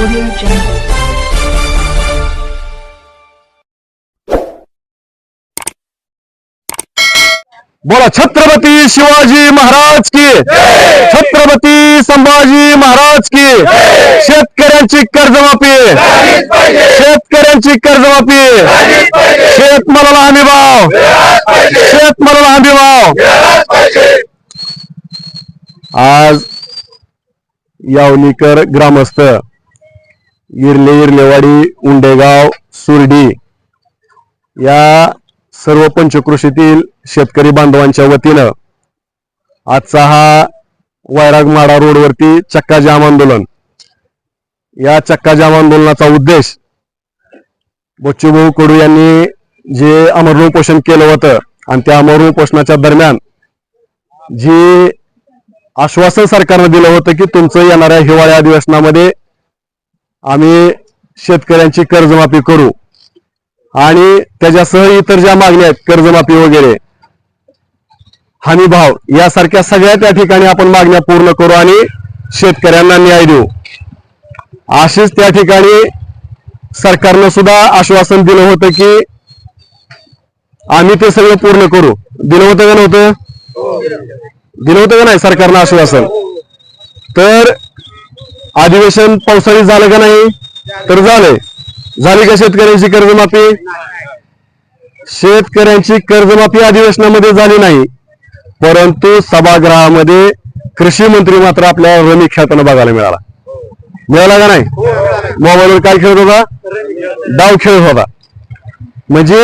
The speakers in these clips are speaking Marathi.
Audio Jungle. बोला छत्रपती शिवाजी महाराज की? छत्रपती संभाजी महाराज की? शेतकऱ्यांची कर्जमाफी. शेतकऱ्यांची कर्जमाफी. शेतमालाला हमी भाव. शेतमालाला हमी भाव. आज यावनीकर ग्रामस्थ इरले इरलेवाडी उंडेगाव सुर्डी या सर्व पंचकृषीतील शेतकरी बांधवांच्या वतीनं आजचा हा वैरागमाडा रोडवरती चक्का जाम आंदोलन. या चक्का जाम आंदोलनाचा उद्देश बच्चूभाऊ कडू यांनी जे अमरणी उपोषण केलं होतं आणि त्या अमरणी उपोषणाच्या दरम्यान जे आश्वासन सरकारनं दिलं होतं की तुमचं येणाऱ्या हिवाळ्या अधिवेशनामध्ये आम्ही शेतकऱ्यांची कर्जमाफी करू. आणि त्याच्यासह इतर ज्या मागण्या आहेत कर्जमाफी वगैरे हमी भाव यासारख्या सगळ्या त्या ठिकाणी आपण मागण्या पूर्ण करू आणि शेतकऱ्यांना न्याय देऊ. अशीच त्या ठिकाणी सरकारनं सुद्धा आश्वासन दिलं होतं की आम्ही ते सगळं पूर्ण करू. दिलं होतं का नव्हतं? दिलं होतं का नाही सरकारनं आश्वासन? तर अधिवेशन पावसाळी झालं का नाही? तर झालंय. झाली का शेतकऱ्यांची कर्जमाफी? शेतकऱ्यांची कर्जमाफी अधिवेशनामध्ये झाली नाही. परंतु सभागृहामध्ये कृषी मंत्री मात्र आपल्याला रमी खेळताना बघायला मिळाला. मिळाला का नाही? मोबाईलवर काय खेळत होता? डाव खेळत होता. म्हणजे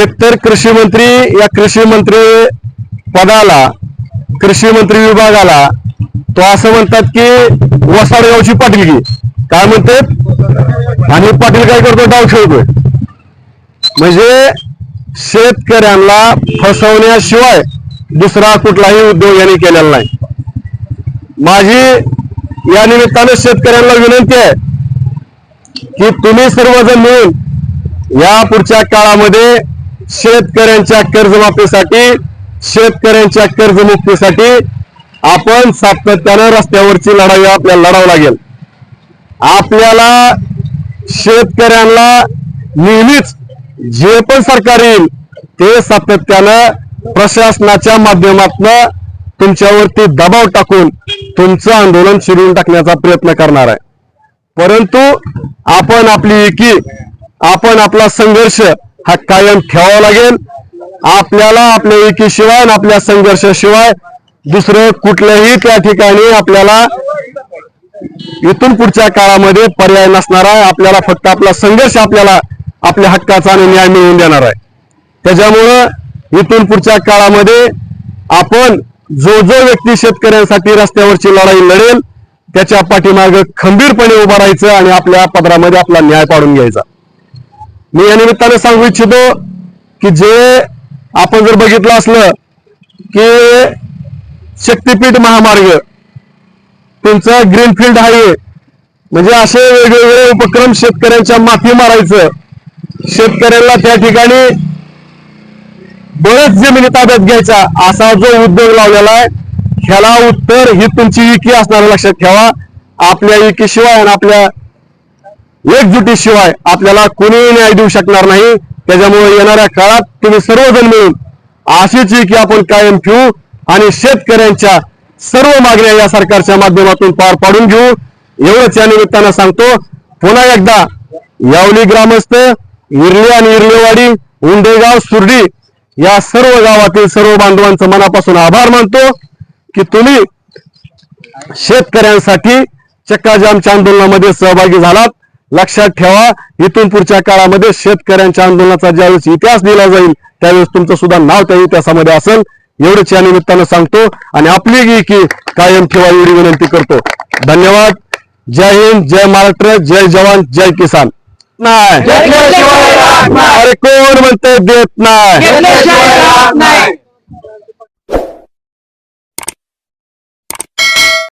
एकतर कृषी मंत्री या कृषी मंत्री पदाला कृषी मंत्री विभागाला तो असं म्हणतात की वसाडगावची पाटीलगी काय म्हणते? आणि पाटील काय करतो डाव खेळतोय. म्हणजे शेतकऱ्यांना फसवण्याशिवाय दुसरा कुठलाही उद्योग यांनी केलेला नाही. माझी या निमित्तानं शेतकऱ्यांना विनंती आहे की तुम्ही सर्वजण मिळून या पुढच्या काळामध्ये शेतकऱ्यांच्या कर्जमाफीसाठी शेतकऱ्यांच्या कर्जमुक्तीसाठी आपण सातत्यानं रस्त्यावरची लढाई आपल्याला लढावं लागेल. आपल्याला शेतकऱ्यांना नेहमीच जे पण सरकार येईल ते सातत्यानं प्रशासनाच्या माध्यमातून तुमच्यावरती दबाव टाकून तुमचं आंदोलन शिरवून टाकण्याचा प्रयत्न करणार आहे. परंतु आपण आपली एकी आपण आपला संघर्ष हा कायम ठेवावा लागेल. आपल्याला आपल्या एकीशिवाय आणि आपल्या संघर्षाशिवाय दुसरं कुठलंही त्या ठिकाणी आपल्याला इथून पुढच्या काळामध्ये पर्याय नसणार आहे. आपल्याला फक्त आपला संघर्ष आपल्याला आपल्या हक्काचा आणि न्याय मिळवून देणार आहे. त्याच्यामुळं इथून पुढच्या काळामध्ये आपण जो जो व्यक्ती शेतकऱ्यांसाठी रस्त्यावरची लढाई लढेल त्याच्या पाठीमाग खंबीरपणे उभं राहायचं आणि आपल्या पदरामध्ये आपला न्याय पाडून घ्यायचा. मी या निमित्ताने सांगू इच्छितो की जे आपण जर बघितलं असलं की शक्तीपीठ महामार्ग. तुमचा ग्रीनफील्ड हायवे. म्हणजे असे वेगवेगळे उपक्रम शेतकऱ्यांच्या माथी मारायचं. शेतकऱ्यांना त्या ठिकाणी बरेच जमिनी ताब्यात घ्यायचा असा जो उद्योग लावलेला आहे ह्याला उत्तर ही तुमची इकी असणार लक्षात ठेवा. आपल्या इकीशिवाय आणि आपल्या एकजुटीशिवाय आपल्याला कोणीही न्याय देऊ शकणार नाही. त्याच्यामुळे येणाऱ्या काळात तुम्ही सर्वजण मिळून अशीच इकी आपण कायम ठेवू. आणि शेतकऱ्यांच्या सर्व मागण्या या सरकारच्या माध्यमातून पार पाडून घेऊ. एवढंच या निमित्तानं सांगतो पुन्हा एकदा यावली ग्रामस्थ इरले आणि इरलेवाडी उंडेगाव सुर्डी या सर्व गावातील सर्व बांधवांचं मनापासून आभार मानतो की तुम्ही शेतकऱ्यांसाठी चक्काजामच्या आंदोलनामध्ये सहभागी झालात. लक्षात ठेवा इथून पुढच्या काळामध्ये शेतकऱ्यांच्या आंदोलनाचा ज्यावेळेस इतिहास दिला जाईल त्यावेळेस तुमचं सुद्धा नाव त्या इतिहासामध्ये असेल. एवढंच या निमित्तानं सांगतो आणि आपली की कायम ठेवा एवढी विनंती करतो. धन्यवाद. जय हिंद जय महाराष्ट्र जय जवान जय किसान. नाही अरे कोण म्हणते देत नाही.